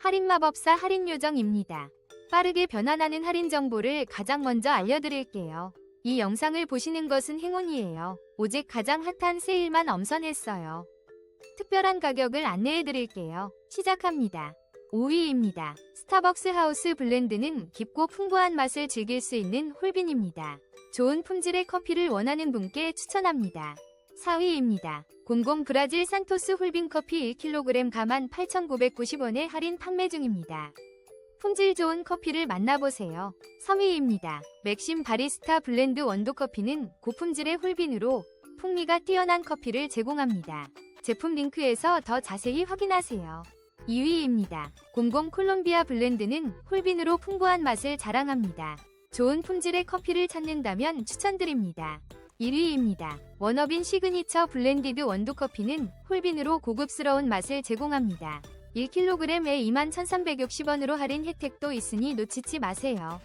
할인마법사 할인요정입니다. 빠르게 변환하는 할인 정보를 가장 먼저 알려드릴게요. 이 영상을 보시는 것은 행운이에요. 오직 가장 핫한 세일만 엄선했어요. 특별한 가격을 안내해드릴게요. 시작합니다. 5위입니다. 스타벅스 하우스 블렌드는 깊고 풍부한 맛을 즐길 수 있는 홀빈입니다. 좋은 품질의 커피를 원하는 분께 추천합니다. 4위입니다. 00 브라질 산토스 홀빈 커피 1kg 가만 8,990원에 할인 판매 중입니다. 품질 좋은 커피를 만나보세요. 3위입니다. 맥심 바리스타 블렌드 원두 커피는 고품질의 홀빈으로 풍미가 뛰어난 커피를 제공합니다. 제품 링크에서 더 자세히 확인하세요. 2위입니다. 00 콜롬비아 블렌드는 홀빈으로 풍부한 맛을 자랑합니다. 좋은 품질의 커피를 찾는다면 추천드립니다. 1위입니다. 워너빈 시그니처 블렌디드 원두 커피는 홀빈으로 고급스러운 맛을 제공합니다. 1kg에 21,360원으로 할인 혜택도 있으니 놓치지 마세요.